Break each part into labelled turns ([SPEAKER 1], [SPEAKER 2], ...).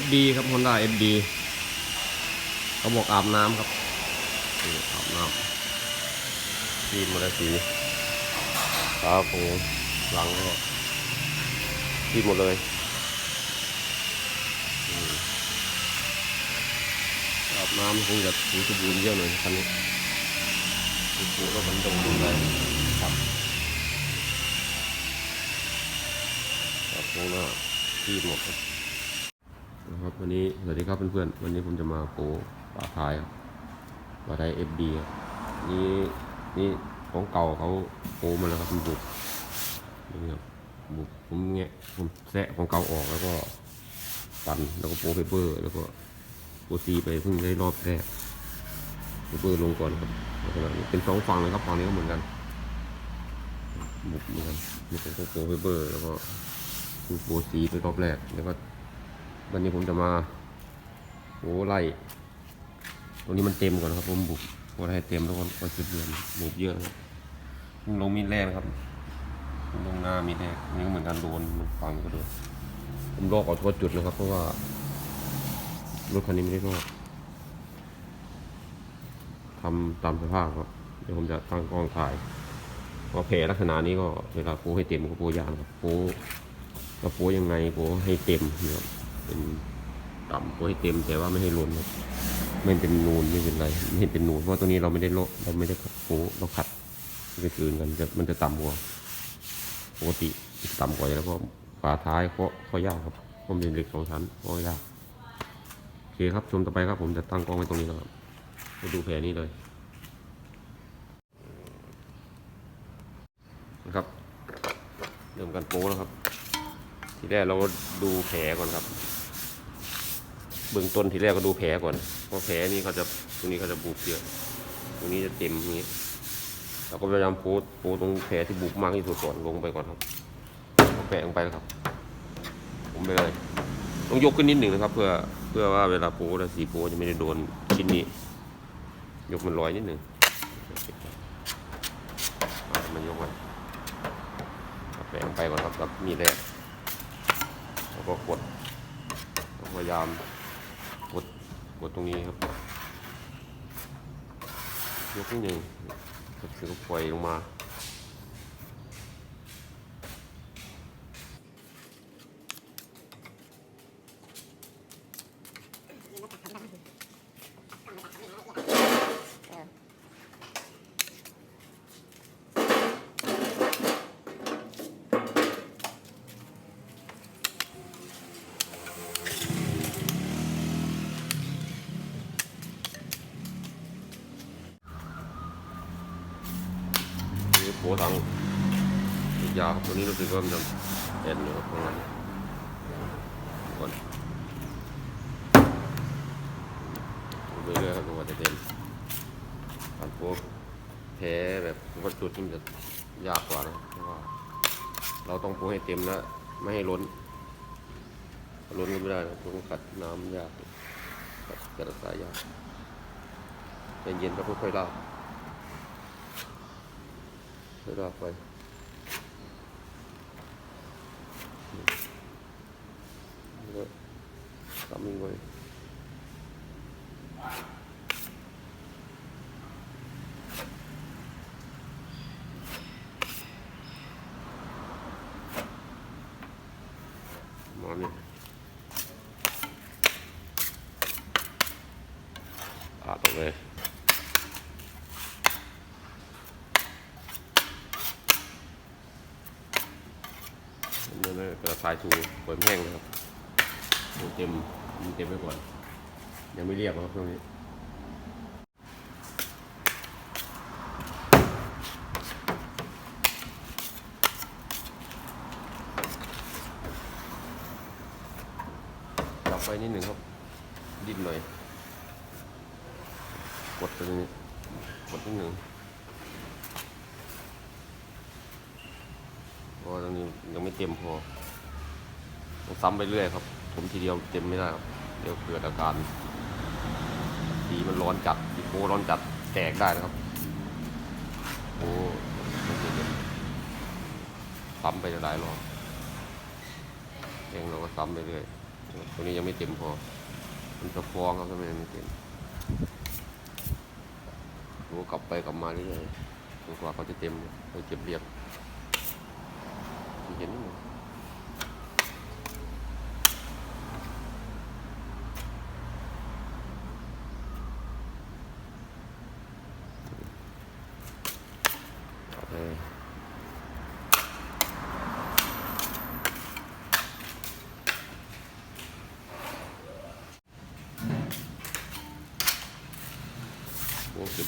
[SPEAKER 1] FD ครับ Honda FD เขาบอกอาบน้ำครับอาบน้ำทีมมาได้สีครับผมหลังก็ทีมหมดเลยอาบน้ำคงจะถูสบูรณ์เยอะหน่อยคันนี้ถูก็มันดงดูได้ครับครับตรงหน้าทีมหมดครับ วันนี้สวัสดีครับเพื่อนๆวันนี้ผมจะมาโปปลาทายครับปลาทายเอฟดีครับนี่นี่ของเก่าเขาโปมาแล้วครับมันบุกนี่ครับบุกผมแงะผมแซะของเก่าออกแล้วก็ปั่นแล้วก็โปเปเปอร์ แล้วก็โปซีไปเพิ่งได้รอบแรกเปเปอร์ลงก่อนครับแล้วก็นี่เป็นสองฝั่งเลยครับฝั่งนี้ก็เหมือนกันบุกเหมือนกันนี่เป็นโปเปเปอร์ แล้วก็โปซีไปรอบแรกแล้วก็ วันนี้ผมจะมาโอ้ไล่ตรงนี้มันเต็มก่อนครับ ผมบุกพอให้เต็มแล้วก็ก็จุดเดือนบุกเยอะครับลงมีดแรกครับลงหน้ามีดแรกนี่ก็เหมือนกันโดนมันฟังก็โดนผมลอกเอาทั่วจุดนะครับ เพราะว่ารถคันนี้ไม่ได้ลอกทำตามสภาพครับเดี๋ยวผมจะตั้งกล้องถ่ายพราะแผลลักษณะนี้ก็เวลาปูให้เต็มก็ปูยางครับปูก็ปูยังไงปูให้เต็มนะครับ เป็นต่ำตัวให้เต็มแต่ว่าไม่ให้ล้นไม่เป็นนูนไม่เป็นไรไม่เป็นนูนเพราะตัวนี้เราไม่ได้โลเราไม่ได้โค้เราขัดมันจะคืนกันจะมันจะต่ำกว่าปกติต่ำกว่าแล้วก็ฝาท้ายเคาะเคาะยากครับเพราะเป็นเหล็กสองชั้นเคาะยากโอเคครับชมต่อไปครับผมจะตั้งกล้องไว้ตรงนี้แล้วครับไปดูแผลนี้เลยนะครับเริ่มกันโป้แล้วครับ ทีแรกเราก็ดูแผลก่อนครับ เบื้องต้นทีแรกก็ดูแผลก่อน เพราะแผลนี่เขาจะตรงนี้เขาจะบุบเยอะ ตรงนี้จะเต็มอย่างนี้เราก็พยายามโพสโพสตรงแผลที่บุบมากที่สุดก่อนลงไปก่อนครับเอาแปะลงไปครับ ผมไปเลยต้องยกขึ้นนิดหนึ่งนะครับ เพื่อเพื่อว่าเวลาโพสต์แล้วสีโพสจะไม่ได้โดนชิ้นนี้ ยกมันลอยนิดหนึ่งมันยกไว้เอาแปะลงไปก่อนครับกับมีดแรก แล้วก็กดพยายามกดกดตรงนี้ครับยกนิดหนึ่งก็คือปล่อยลงมา นี่โผถังอีกยาวครับตัวนี้รู้สึกว่ามันจะเอ็นอยู่ประมาณนี้ก่อนดูไปเรื่อยครับดูว่าจะเต็มการโพกแพ้แบบวัดจุดที่มันจะยากกว่านะเพราะว่า เราต้องโพกให้เต็มแล้วไม่ให้ล้นล้นก็ไม่ได้นะต้องขัดน้ำยากขัดกระสายยากเย็นแล้วค่อยๆลาก ค่อยลากไปแล้วก็ทำอีกไว้มาเนี่ยปาดออกเลย นั่นกระสายถูเปิดแห้งเลยครับเต็มมันเต็มไปก่อน ยังไม่เรียบครับตรงนี้ับไปนิดหนึ่งครับ ดิ้นหน่อย กดตัวนี้กดนิดหนึ่ง เพราะว่า ตรงนี้ยังไม่เต็มพอต้องซ้ำไปเรื่อยครับผมทีเดียวเต็มไม่ได้ครับเดี๋ยวเกิดอาการสีมันร้อนจัดสีโปร้อนจัดแตกได้นะครับโอ้ไม่เย็นซ้ำไปหลายรอบเองเราก็ซ้ำไปเรื่อยตัวนี้ยังไม่เต็มพอ มันจะฟองครับทำไมไม่เต็มดูกลับไปกลับมาเรื่อยๆจนกว่าเขาจะเต็มไปเก็บเรียบ ที่เห็น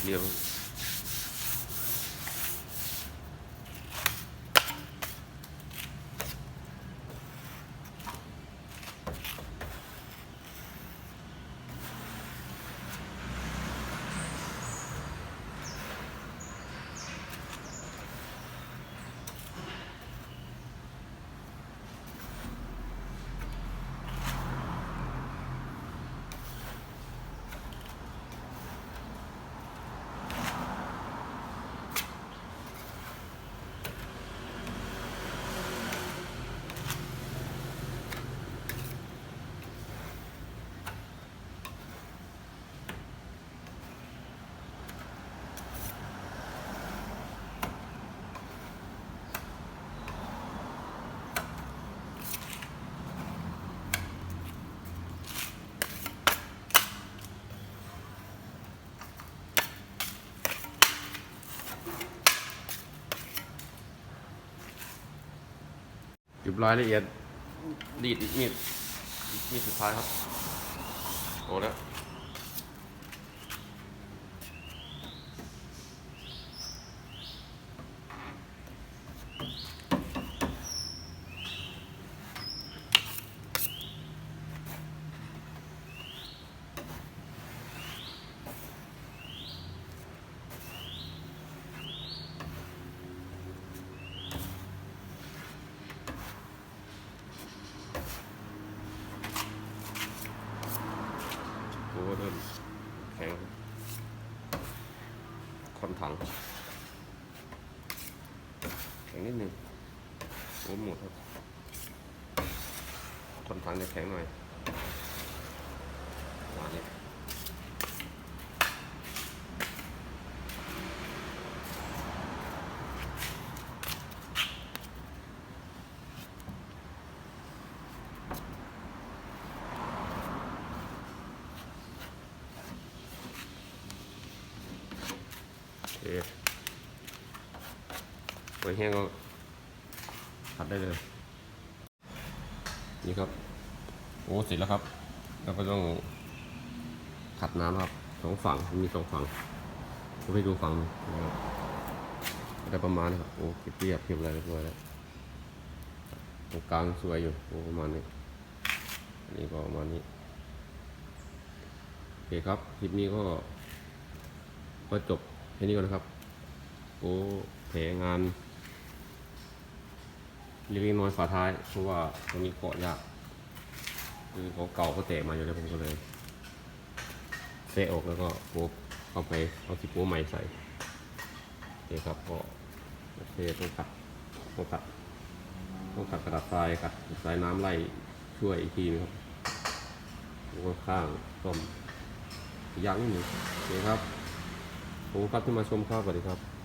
[SPEAKER 1] นี่มั้ ก็บรียบเก็บรายละเอียดดีดอีกมีดอีกมีดสุดท้ายครับโอ้แล้วโอ้เริ่มแข็งคอน ถังแข็งนิดนึงโอ้หมดครับคอนถังจะแข็งหน่อยประมาณนี้โอเค ไว้แห้งก็ผัดได้เลย นี่ครับ โอ้เสร็จแล้วครับแล้วก็ต้องขัดน้ำครับสองฝั่งมีสองฝั่งผมไปดูฝั่งนึงนะครับได้ประมาณนี้ครับโอ้เก็บเรียบเก็บอะไรเรียบร้อยแล้วตรงกลางสวยอยู่โอ้ประมาณนี้อันนี้ก็ประมาณนี้โอเคครับคลิปนี้ก็ ก็จบแค่นี้ก่อนนะครับ โอ้แผลงาน ล็กๆน้อยฝาท้ายเพราะว่าตรงนี้เกาะยากคือของเก่าก็แตกมาอยู่แล้วผมก็เลยเซะออกแล้วก็โป๊เข้าไปเอาสิโป้ใหม่ใส่โอเคครับก็โอเคต้องตัดต้องตัดต้องตัดกระดาษทรายกัดสายน้ำไล่ช่วยอีกทีนึงครับแล้วก็ข้างต้มย่างนิดหนึ่งโอเคครับผมครับที่มาชมครับสวัสดีครับ